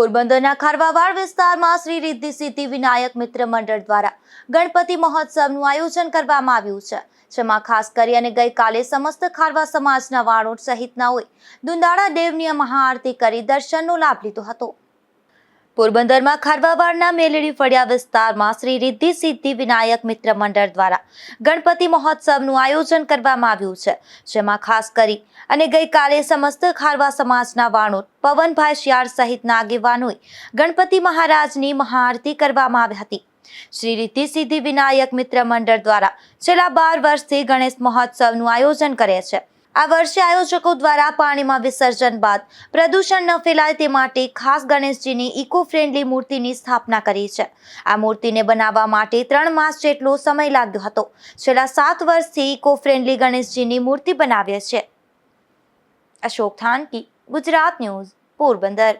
પોરબંદરના ખારવાવાડ વિસ્તારમાં શ્રી રિદ્ધિ સિદ્ધિ વિનાયક મિત્ર મંડળ દ્વારા ગણપતિ મહોત્સવનું આયોજન કરવામાં આવ્યું છે, જેમાં ખાસ કરી અને ગઈકાલે સમસ્ત ખારવા સમાજના વાણોટ સહિતનાઓએ દુંદાળા દેવની મહાઆરતી કરી દર્શનનો લાભ લીધો હતો. પોરબંદરમાં ખારવાવાડના મેલડી ફળિયા વિસ્તારમાં શ્રી રિદ્ધિ સિદ્ધિ વિનાયક મિત્ર મંડળ દ્વારા ગણપતિ મહોત્સવનું આયોજન કરવામાં આવ્યું છે, જેમાં ખાસ કરી અને ગઈકાલે સમસ્ત ખારવા સમાજના વાણોટ પવનભાઈ શિયાળ સહિતના આગેવાનોએ ગણપતિ મહારાજની મહાઆરતી કરવામાં આવી હતી. શ્રી રિદ્ધિ સિદ્ધિ વિનાયક મિત્ર મંડળ દ્વારા છેલ્લા બાર વર્ષથી ગણેશ મહોત્સવનું આયોજન કરે છે. આ વર્ષે આયોજકો દ્વારા પાણીમાં વિસર્જન બાદ પ્રદૂષણ ન ફેલાય તે માટે ખાસ ગણેશજીની ઇકો ફ્રેન્ડલી મૂર્તિની સ્થાપના કરી છે. આ મૂર્તિને બનાવવા માટે ત્રણ માસ જેટલો સમય લાગ્યો હતો. છેલ્લા સાત વર્ષથી ઇકો ફ્રેન્ડલી ગણેશજીની મૂર્તિ બનાવીએ છે. અશોક થાનકી, ગુજરાત ન્યૂઝ, પોરબંદર.